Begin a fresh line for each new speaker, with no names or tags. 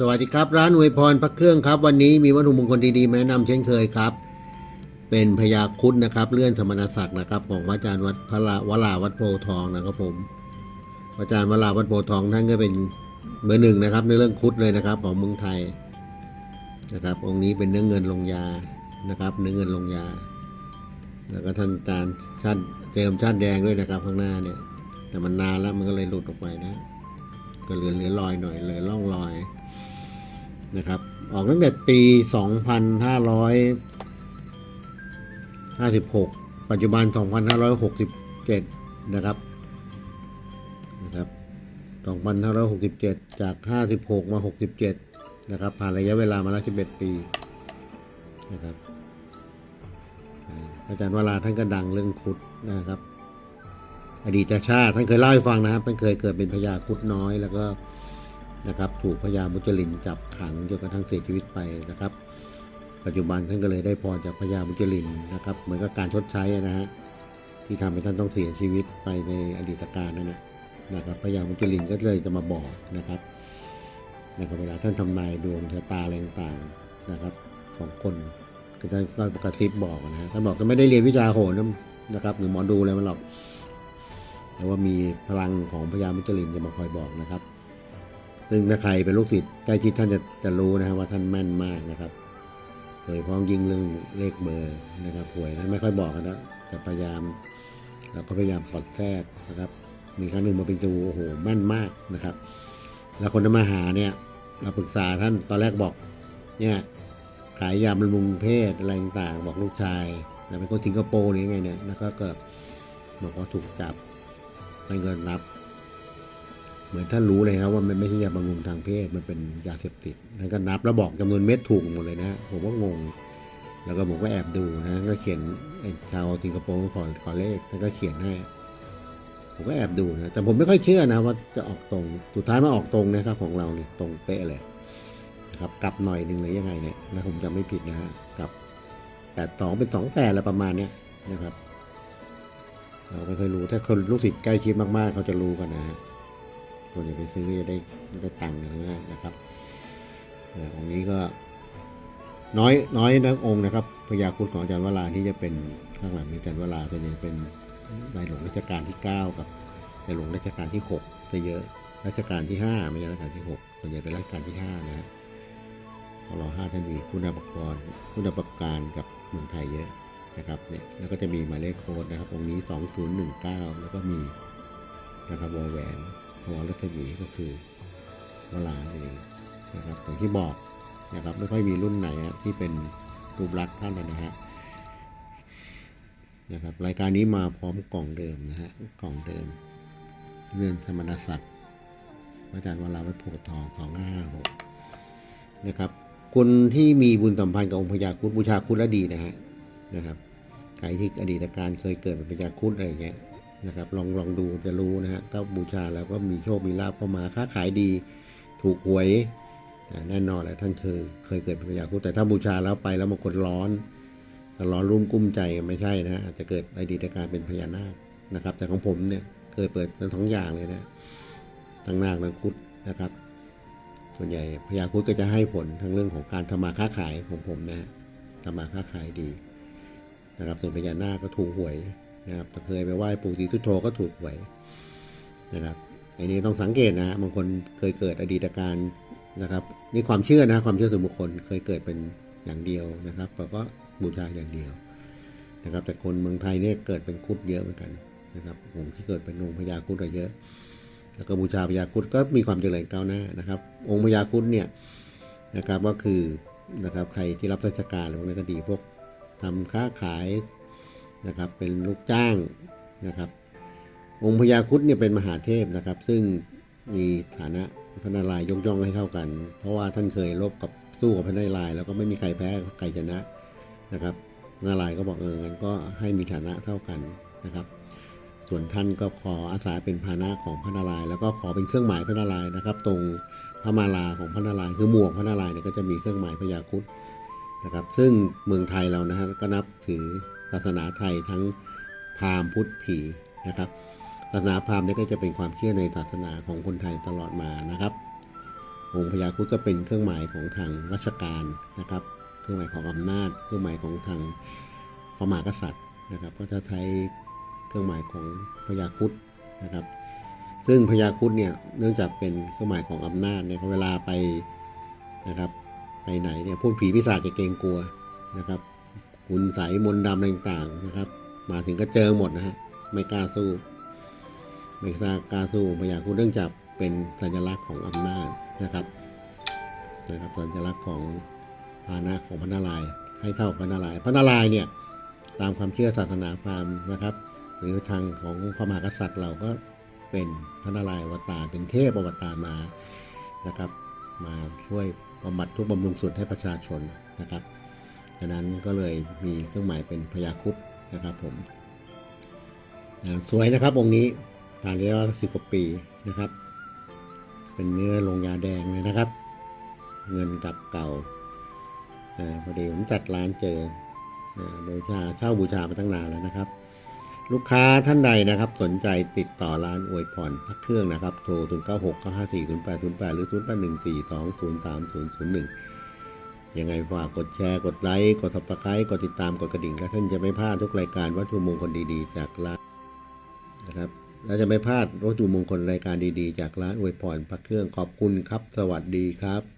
สวัสดีครับ ร้านอวยพรพระเครื่องครับ วันนี้มีวัตถุมงคลดีๆมาแนะนำเช่นเคยครับ เป็นพญาครุดนะครับ เลื่อนสมณศักดิ์นะครับ ของพระอาจารย์วัดพระลาวลาวัดโพธิ์ทองนะครับผมพระอาจารย์วลาวัดโพธิ์ทองท่านก็เป็นเบอร์หนึ่งนะครับ ในเรื่องครุดเลยนะครับ ของเมืองไทยนะครับ องค์นี้เป็นเนื้อเงินลงยานะครับ เนื้อเงินลงยา แล้วก็ท่านอาจารย์ชาติเจิมชาติแดงด้วยนะครับข้างหน้าเนี่ย แต่มันนานแล้วมันก็เลยหลุดออกไปนะ ก็เหลือเหลือรอยหน่อยเหลือร่องรอย นะครับออกตั้งแต่ปี 2556 ปัจจุบัน 2567 นะครับนะครับ 2567 จาก 56 มา 67 นะครับ ผ่านระยะเวลามาแล้ว 11 ปีนะครับอาจารย์วราท่านก็ดังเรื่องคุดนะครับ อดีตชาติท่านเคยเล่าให้ฟังนะครับท่านเคยเกิดเป็นพญาคุดน้อยแล้วก็ นะครับถูกพญามุจลินจับขังจนกระทั่งเสียชีวิตไปนะครับ ปัจจุบันท่านก็เลยได้พรจากพญามุจลินนะครับ เหมือนกับการชดใช้นะฮะที่ทำให้ท่านต้องเสียชีวิตไปในอดีตการนั่นนะนะครับพญามุจลินก็เลยจะมาบอกนะครับนะครับเวลาท่านทำนายดวงชะตาอะไรต่างๆนะครับ ของคนก็ท่านก็กระซิบบอกนะฮะท่านบอกท่านไม่ได้เรียนวิชาโหรนะครับหรือหมอดูอะไรมันหรอกแต่ว่ามีพลังของพญามุจลินจะมาคอยบอกนะครับ ซึ่งถ้าใครเป็นลูกศิษย์ใกล้ชิดท่านจะจะรู้นะครับว่าท่านแม่นมากนะครับโดยเฉพาะยิ่งเรื่องเลขเบอร์นะครับหวยท่านไม่ค่อยบอกกันนะแต่พยายามเราก็พยายามสอดแทรกนะครับ มีครั้งหนึ่งมาเป็นดูโอ้โหแม่นมากนะครับ แล้วคนที่มาหาเนี่ยเราปรึกษาท่านตอนแรกบอกเนี่ยขายยาบำรุงเพศอะไรต่างๆ บอกลูกชายแต่เป็นคนสิงคโปร์หรือยังไงเนี่ยแล้วก็เกิดบอกว่าถูกจับท่านก็นับ เหมือนท่านรู้เลยนะว่ามันไม่ใช่ยาบำรุงทางเพศมันเป็นยาเสพติดท่านก็นับแล้วบอกจำนวนเม็ดถูกหมดเลยนะผมก็งง แล้วก็ผมก็แอบดูนะก็เขียนชาวสิงคโปร์ขอขอเลขท่านก็เขียนให้ผมก็แอบดูนะแต่ผมไม่ค่อยเชื่อนะว่าจะออกตรงสุดท้ายมาออกตรงนะครับของเราเนี่ยตรงเป๊ะเลยนะครับกลับหน่อยหนึ่งเลยยังไงเนี่ยนะผมจำไม่ผิดนะฮะกลับแปดสองเป็นสองแปดอะไรประมาณเนี้ยนะครับเราไม่เคยรู้ถ้าคนลูกศิษย์ใกล้ชิดมากๆ เขาจะรู้กันนะฮะ คนจะไปซื้อก็จะได้ได้ตังค์กันนะนะครับแต่องค์นี้ก็น้อยน้อยนะองค์นะครับพญาครุฑของอาจารย์วราที่จะเป็นข้างหลังมีอาจารย์วราส่วนใหญ่เป็นในหลวงรัชกาลที่ 9 กับในหลวงรัชกาลที่ 6 จะเยอะรัชกาลที่ 5 ไม่ใช่รัชกาลที่ 6 ส่วนใหญ่เป็นรัชกาลที่ 5 นะฮะของเราห้าท่านมีคุณอุปกรณ์คุณอุปการกับเมืองไทยเยอะนะครับเนี่ยแล้วก็จะมีหมายเลขโค้ดนะครับตรงนี้ 2019 แล้วก็มีนะครับวอลแหวน วอลรัตมีก็คือวลาเองนะครับอย่างที่บอกนะครับไม่ค่อยมีรุ่นไหนที่เป็นรูปลักษณ์ท่านนะฮะนะครับรายการนี้มาพร้อมกล่องเดิมนะฮะกล่องเดิมเงินสมณศักดิ์อาจารย์วลาวัดโพธิ์ทองสองห้าหกนะครับคนที่มีบุญสัมพันธ์กับองค์พญาครุฑบูชาครุฑแล้วดีนะฮะนะครับใครที่อดีตการเคยเกิดเป็นพญาคุดอะไรเงี้ย นะครับลองลองดูจะรู้นะฮะถ้าบูชาแล้วก็มีโชคมีลาภเข้ามาค้าขายดี ถูกหวยแน่นอนแหละท่านเคยเคยเกิดเป็นพญาครุแต่ถ้าบูชาแล้วไปแล้วบางคนร้อนถ้าร้อนรุ่มกุ้มใจไม่ใช่นะฮะอาจจะเกิดอดีตการเป็นพญานาคนะครับ แต่ของผมเนี่ยเคยเปิดเป็นทั้งอย่างเลยนะทั้งนาคทั้งครุดนะครับ ส่วนใหญ่พญาครุดก็จะให้ผลทั้งเรื่องของการทำมาค้าขายของผมนะทำมาค้าขายดีนะครับส่วนพญานาคก็ถูกหวย นะครับเคยไปไหว้ปู่ศรีสุโธก็ถูกหวยนะครับอันนี้ต้องสังเกตนะฮะบางคนเคยเกิดอดีตการนะครับนี่ความเชื่อนะความเชื่อส่วนบุคคลเคยเกิดเป็นอย่างเดียวนะครับแต่ก็บูชาอย่างเดียวนะครับ แต่คนเมืองไทยเนี่ยเกิดเป็นคุดเยอะเหมือนกันนะครับผมที่เกิดเป็นองค์พญาคุดอะเยอะ แล้วก็บูชาพญาคุดก็มีความเจริญก้าวหน้านะครับ องค์พญาคุดเนี่ยนะครับก็คือนะครับใครที่รับราชการอะไรพวกนี้ก็ดีพวกทำค้าขาย นะครับเป็นลูกจ้างนะครับองค์พญาครุฑเนี่ยเป็นมหาเทพนะครับ ซึ่งมีฐานะพระนารายยกย่องให้เท่ากัน เพราะว่าท่านเคยรบกับสู้กับพระนารายแล้วก็ไม่มีใครแพ้ใครชนะนะครับพระนารายก็บอกเอองั้นก็ให้มีฐานะเท่ากันนะครับ ส่วนท่านก็ขออาสาเป็นภานะของพระนารายแล้วก็ขอเป็นเครื่องหมายพระนารายนะครับ ตรงพระมาลาของพระนารายคือหมวกพระนารายเนี่ยก็จะมีเครื่องหมายพญาครุฑนะครับ ซึ่งเมืองไทยเรานะฮะก็นับถือ ศาสนาไทยทั้งพราหมณ์พุทธผีนะครับศาสนาพราหมณ์นี่ก็จะเป็นความเชื่อในศาสนาของคนไทยตลอดมานะครับองค์พญาครุฑก็เป็นเครื่องหมายของทางราชการนะครับ เครื่องหมายของอำนาจ เครื่องหมายของทางพระมหากษัตริย์นะครับ ก็จะใช้เครื่องหมายของพญาครุฑนะครับ ซึ่งพญาครุฑเนี่ยเนื่องจากเป็นเครื่องหมายของอำนาจเนี่ยเวลาไปนะครับ ไปไหนเนี่ยพูดผีปีศาจจะเกรงกลัวนะครับ คุณใสมนดำต่างๆนะครับ มาถึงก็เจอหมดนะฮะไม่กล้าสู้ ไม่กล้ากล้าสู้พญาครุฑเนื่องจากเป็นสัญลักษณ์ของอำนาจนะครับนะครับสัญลักษณ์ของพาหนะของพระนารายณ์ให้เท่าพระนารายณ์พระนารายณ์เนี่ยตามความเชื่อศาสนาพราหมณ์นะครับ หรือทางของพระมหากษัตริย์เราก็เป็นพระนารายณ์อวตารเป็นเทพอวตารมานะครับ มาช่วยบำบัดทุกบำรุงสุดให้ประชาชนนะครับ ดังนั้นก็เลยมีเครื่องหมายเป็นพญาครุฑนะครับผมสวยนะครับองค์นี้ผ่านระยะสิบกว่าปีนะครับ เป็นเนื้อลงยาแดงเลยนะครับ เงินกับเก่าอ่าพอดีผมจัดร้านเจอบูชาเช่าบูชามาตั้งนานแล้วนะครับ ลูกค้าท่านใดนะครับสนใจติดต่อร้านอวยพรพักเครื่องนะครับ โทร 0 9 6 9 5 4 0 8 0 8 หรือ 0 8 1 4 2 0 3 0 0 1 ยังไงฝากกดแชร์กดไลค์กด subscribe กดติดตามกดกระดิ่งและท่านจะไม่พลาดทุกรายการวัตถุมงคลดีๆ จากร้านนะครับและจะไม่พลาดวัตถุมงคลรายการดีๆ จากร้านอวยพรพักเครื่องขอบคุณครับ สวัสดีครับ